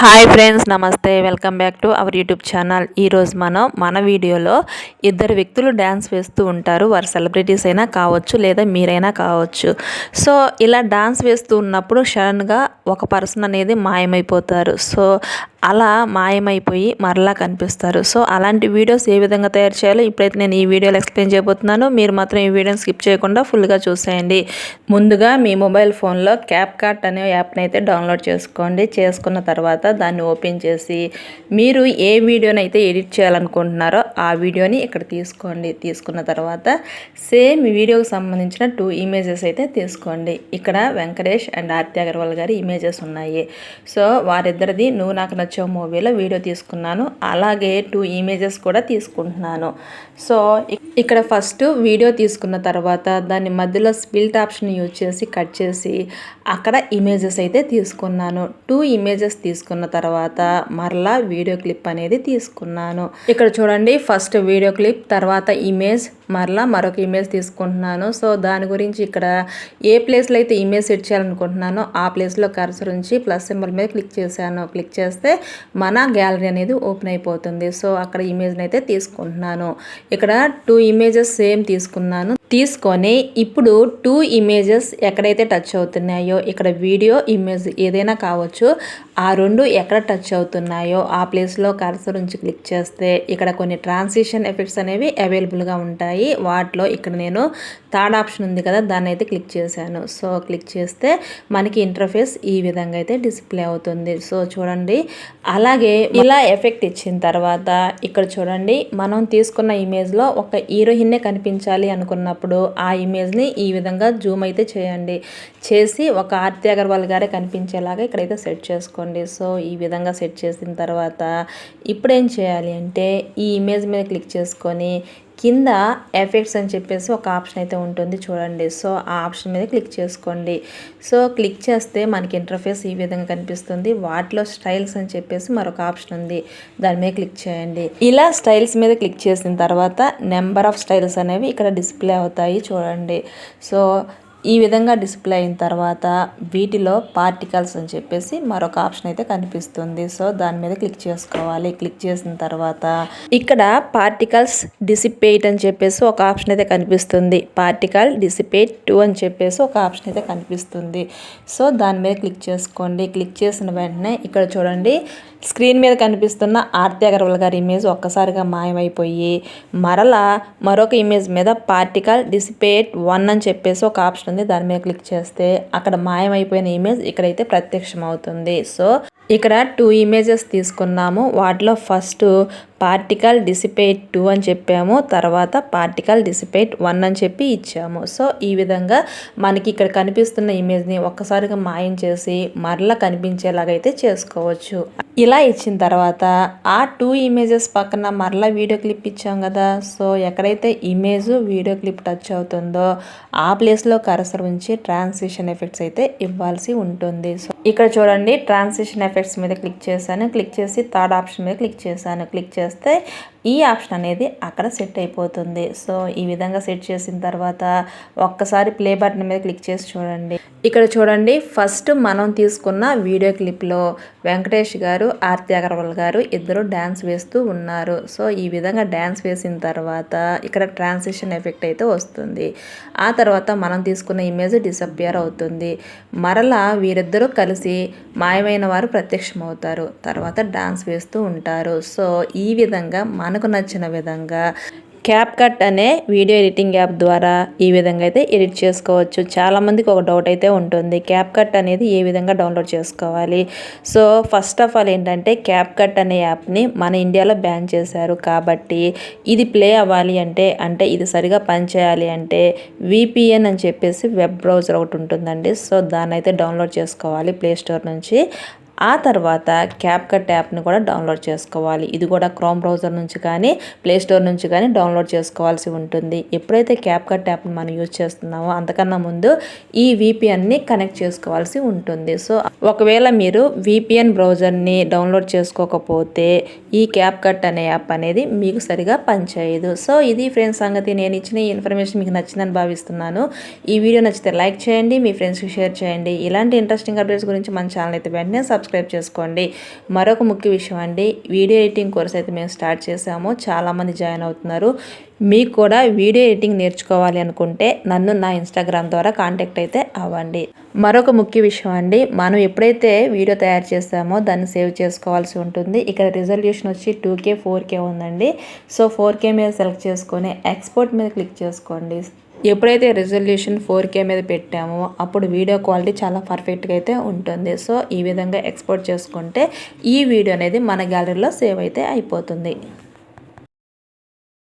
Hi friends నమస్తే. Welcome back to our YouTube channel. ఈరోజు మనం మన వీడియోలో ఇద్దరు వ్యక్తులు డ్యాన్స్ వేస్తూ ఉంటారు. వారు సెలబ్రిటీస్ అయినా కావచ్చు లేదా మీరైనా కావచ్చు. సో ఇలా డ్యాన్స్ వేస్తూ ఉన్నప్పుడు సడన్గా ఒక పర్సన్ అనేది మాయమైపోతారు. సో అలా మాయమైపోయి మరలా కనిపిస్తారు. సో అలాంటి వీడియోస్ ఏ విధంగా తయారు చేయాలో ఇప్పుడైతే నేను ఈ వీడియోలో ఎక్స్ప్లెయిన్ చేయబోతున్నాను. మీరు మాత్రం ఈ వీడియోని స్కిప్ చేయకుండా ఫుల్గా చూసేయండి. ముందుగా మీ మొబైల్ ఫోన్లో క్యాప్ కార్ట్ అనే యాప్ని అయితే డౌన్లోడ్ చేసుకోండి. చేసుకున్న తర్వాత దాన్ని ఓపెన్ చేసి మీరు ఏ వీడియోని అయితే ఎడిట్ చేయాలనుకుంటున్నారో ఆ వీడియోని ఇక్కడ తీసుకోండి. తీసుకున్న తర్వాత సేమ్ వీడియోకి సంబంధించిన టూ ఇమేజెస్ అయితే తీసుకోండి. ఇక్కడ వెంకటేష్ అండ్ ఆర్తి అగర్వాల్ గారి ఇమేజెస్ ఉన్నాయి. సో వారిద్దరిది నువ్వు నాకు నచ్చావు మూవీలో వీడియో తీసుకున్నాను. అలాగే టూ ఇమేజెస్ కూడా తీసుకుంటున్నాను. సో ఇక్కడ ఫస్ట్ వీడియో తీసుకున్న తర్వాత దాని మధ్యలో స్పిల్ట్ ఆప్షన్ యూజ్ చేసి కట్ చేసి అక్కడ ఇమేజెస్ అయితే తీసుకున్నాను. టూ ఇమేజెస్ తీసుకున్నాను తీసుకున్న తర్వాత మరలా వీడియో క్లిప్ అనేది తీసుకున్నాను. ఇక్కడ చూడండి ఫస్ట్ వీడియో క్లిప్ తర్వాత ఇమేజ్ మరలా మరొక ఇమేజ్ తీసుకుంటున్నాను. సో దాని గురించి ఇక్కడ ఏ ప్లేస్లో అయితే ఇమేజ్ సెట్ చేయాలనుకుంటున్నానో ఆ ప్లేస్లో కర్సర్ ఉంచి ప్లస్ సింబల్ మీద క్లిక్ చేశాను. క్లిక్ చేస్తే మన గ్యాలరీ అనేది ఓపెన్ అయిపోతుంది. సో అక్కడ ఇమేజ్ని అయితే తీసుకుంటున్నాను. ఇక్కడ టూ ఇమేజెస్ సేమ్ తీసుకున్నాను. తీసుకొని ఇప్పుడు టూ ఇమేజెస్ ఎక్కడైతే టచ్ అవుతున్నాయో ఇక్కడ వీడియో ఇమేజ్ ఏదైనా కావచ్చు ఆ రెండు ఎక్కడ టచ్ అవుతున్నాయో ఆ ప్లేస్లో కర్సర్ ఉంచి క్లిక్ చేస్తే ఇక్కడ కొన్ని ట్రాన్సిషన్ ఎఫెక్ట్స్ అనేవి అవైలబుల్గా ఉంటాయి. వాటిలో ఇక్కడ నేను థర్డ్ ఆప్షన్ ఉంది కదా దాన్ని అయితే క్లిక్ చేశాను. సో క్లిక్ చేస్తే మనకి ఇంటర్ఫేస్ ఈ విధంగా అయితే డిస్ప్లే అవుతుంది. సో చూడండి. అలాగే ఇలా ఎఫెక్ట్ ఇచ్చిన తర్వాత ఇక్కడ చూడండి. మనం తీసుకున్న ఇమేజ్లో ఒక హీరోయిన్నే కనిపించాలి అనుకున్నప్పుడు ఆ ఇమేజ్ని ఈ విధంగా జూమ్ అయితే చేయండి. చేసి ఒక ఆర్తి అగర్వాల్ గారే కనిపించేలాగా ఇక్కడైతే సెట్ చేసుకోండి. సో ఈ విధంగా సెట్ చేసిన తర్వాత ఇప్పుడు ఏం చేయాలి అంటే ఈ ఇమేజ్ మీద క్లిక్ చేసుకొని కింద ఎఫెక్ట్స్ అని చెప్పేసి ఒక ఆప్షన్ అయితే ఉంటుంది చూడండి. సో ఆ ఆప్షన్ మీద క్లిక్ చేసుకోండి. సో క్లిక్ చేస్తే మనకి ఇంటర్ఫేస్ ఈ విధంగా కనిపిస్తుంది. వాటిలో స్టైల్స్ అని చెప్పేసి మరొక ఆప్షన్ ఉంది. దాని మీద క్లిక్ చేయండి. ఇలా స్టైల్స్ మీద క్లిక్ చేసిన తర్వాత నెంబర్ ఆఫ్ స్టైల్స్ అనేవి ఇక్కడ డిస్ప్లే అవుతాయి చూడండి. సో ఈ విధంగా డిస్ప్లే అయిన తర్వాత వీటిలో పార్టికల్స్ అని చెప్పేసి మరొక ఆప్షన్ అయితే కనిపిస్తుంది. సో దాని మీద క్లిక్ చేసుకోవాలి. క్లిక్ చేసిన తర్వాత ఇక్కడ పార్టికల్స్ డిసిపేట్ అని చెప్పేసి ఒక ఆప్షన్ అయితే కనిపిస్తుంది. పార్టికల్ డిసిపేట్ టూ అని చెప్పేసి ఒక ఆప్షన్ అయితే కనిపిస్తుంది. సో దాని మీద క్లిక్ చేసుకోండి. క్లిక్ చేసిన వెంటనే ఇక్కడ చూడండి స్క్రీన్ మీద కనిపిస్తున్న ఆర్తి అగర్వాల్ గారి ఇమేజ్ ఒక్కసారిగా మాయమైపోయి మరలా మరొక ఇమేజ్ మీద పార్టికల్ డిసిపేట్ వన్ అని చెప్పేసి ఒక ఆప్షన్ ఉంది. దాని మీద క్లిక్ చేస్తే అక్కడ మాయమైపోయిన ఇమేజ్ ఇక్కడైతే ప్రత్యక్షం అవుతుంది సో ఇక్కడ టూ ఇమేజెస్ తీసుకున్నాము. వాటిలో ఫస్ట్ పార్టికల్ డిసిపేట్ టూ అని చెప్పాము. తర్వాత పార్టికల్ డిసిపేట్ వన్ అని చెప్పి ఇచ్చాము. సో ఈ విధంగా మనకి ఇక్కడ కనిపిస్తున్న ఇమేజ్ని ఒక్కసారిగా మాయం చేసి మరలా కనిపించేలాగైతే చేసుకోవచ్చు. ఇలా ఇచ్చిన తర్వాత ఆ టూ ఇమేజెస్ పక్కన మరలా వీడియో క్లిప్ ఇచ్చాం కదా. సో ఎక్కడైతే ఇమేజ్ వీడియో క్లిప్ టచ్ అవుతుందో ఆ ప్లేస్లో కరసర్ ఉంచి ట్రాన్సిషన్ ఎఫెక్ట్స్ అయితే ఇవ్వాల్సి ఉంటుంది. సో ఇక్కడ చూడండి ట్రాన్సిషన్ ఎఫెక్ట్స్ మీద క్లిక్ చేశాను. క్లిక్ చేసి థర్డ్ ఆప్షన్ మీద క్లిక్ చేశాను. క్లిక్ చేస్తే ఈ ఆప్షన్ అనేది అక్కడ సెట్ అయిపోతుంది. సో ఈ విధంగా సెట్ చేసిన తర్వాత ఒక్కసారి ప్లే బటన్ మీద క్లిక్ చేసి చూడండి. ఇక్కడ చూడండి ఫస్ట్ మనం తీసుకున్న వీడియో క్లిప్లో వెంకటేష్ గారు ఆర్తి అగర్వాల్ గారు ఇద్దరు డ్యాన్స్ వేస్తూ ఉన్నారు. సో ఈ విధంగా డ్యాన్స్ వేసిన తర్వాత ఇక్కడ ట్రాన్సిషన్ ఎఫెక్ట్ అయితే వస్తుంది. ఆ తర్వాత మనం తీసుకున్న ఇమేజ్ డిసప్పియర్ అవుతుంది. మరలా వీరిద్దరూ కలిసి మాయమైన వారు ప్రత్యక్షమవుతారు. తర్వాత డ్యాన్స్ వేస్తూ ఉంటారు. సో ఈ విధంగా మనకు నచ్చిన విధంగా క్యాప్ కట్ అనే వీడియో ఎడిటింగ్ యాప్ ద్వారా ఈ విధంగా అయితే ఎడిట్ చేసుకోవచ్చు. చాలామందికి ఒక డౌట్ అయితే ఉంటుంది. క్యాప్ కట్ అనేది ఏ విధంగా డౌన్లోడ్ చేసుకోవాలి? సో ఫస్ట్ ఆఫ్ ఆల్ ఏంటంటే క్యాప్ కట్ అనే యాప్ని మన ఇండియాలో బ్యాన్ చేశారు కాబట్టి ఇది ప్లే అవ్వాలి అంటే అంటే ఇది సరిగా పనిచేయాలి అంటే విపిఎన్ అని చెప్పేసి వెబ్ బ్రౌజర్ ఒకటి ఉంటుందండి. సో దాన్ని అయితే డౌన్లోడ్ చేసుకోవాలి ప్లే స్టోర్ నుంచి. ఆ తర్వాత క్యాప్కట్ యాప్ని కూడా డౌన్లోడ్ చేసుకోవాలి. ఇది కూడా క్రోమ్ బ్రౌజర్ నుంచి కానీ ప్లే స్టోర్ నుంచి కానీ డౌన్లోడ్ చేసుకోవాల్సి ఉంటుంది. ఎప్పుడైతే క్యాప్కట్ యాప్ని మనం యూజ్ చేస్తున్నామో అంతకన్నా ముందు ఈ విపిఎన్ని కనెక్ట్ చేసుకోవాల్సి ఉంటుంది. సో ఒకవేళ మీరు విపిఎన్ బ్రౌజర్ని డౌన్లోడ్ చేసుకోకపోతే ఈ క్యాప్కట్ అనే యాప్ అనేది మీకు సరిగా పనిచేయదు. సో ఇది ఫ్రెండ్స్ సంగతి. నేను ఇచ్చిన ఈ ఇన్ఫర్మేషన్ మీకు నచ్చిందని భావిస్తున్నాను. ఈ వీడియో నచ్చితే లైక్ చేయండి మీ ఫ్రెండ్స్కి షేర్ చేయండి. ఇలాంటి ఇంట్రెస్టింగ్ అప్డేట్స్ గురించి మన ఛానల్ అయితే వెంటనే సబ్స్క్రైబ్ సబ్స్క్రైబ్ చేసుకోండి. మరొక ముఖ్య విషయం అండి వీడియో ఎడిటింగ్ కోర్స్ అయితే మేము స్టార్ట్ చేసాము చాలామంది జాయిన్ అవుతున్నారు. మీకు కూడా వీడియో ఎడిటింగ్ నేర్చుకోవాలి అనుకుంటే నన్ను నా ఇన్స్టాగ్రామ్ ద్వారా కాంటాక్ట్ అయితే అవ్వండి. మరొక ముఖ్య విషయం అండి మనం ఎప్పుడైతే వీడియో తయారు చేస్తామో దాన్ని సేవ్ చేసుకోవాల్సి ఉంటుంది. ఇక్కడ రిజల్యూషన్ వచ్చి టూ కే ఫోర్ కే ఉందండి. సో ఫోర్ కే మీద సెలెక్ట్ చేసుకొని ఎక్స్పోర్ట్ మీద క్లిక్ చేసుకోండి. ఎప్పుడైతే రిజల్యూషన్ ఫోర్ కే మీద పెట్టామో అప్పుడు వీడియో క్వాలిటీ చాలా పర్ఫెక్ట్గా అయితే ఉంటుంది. సో ఈ విధంగా ఎక్స్పోర్ట్ చేసుకుంటే ఈ వీడియో అనేది మన గ్యాలరీలో సేవ్ అయితే అయిపోతుంది.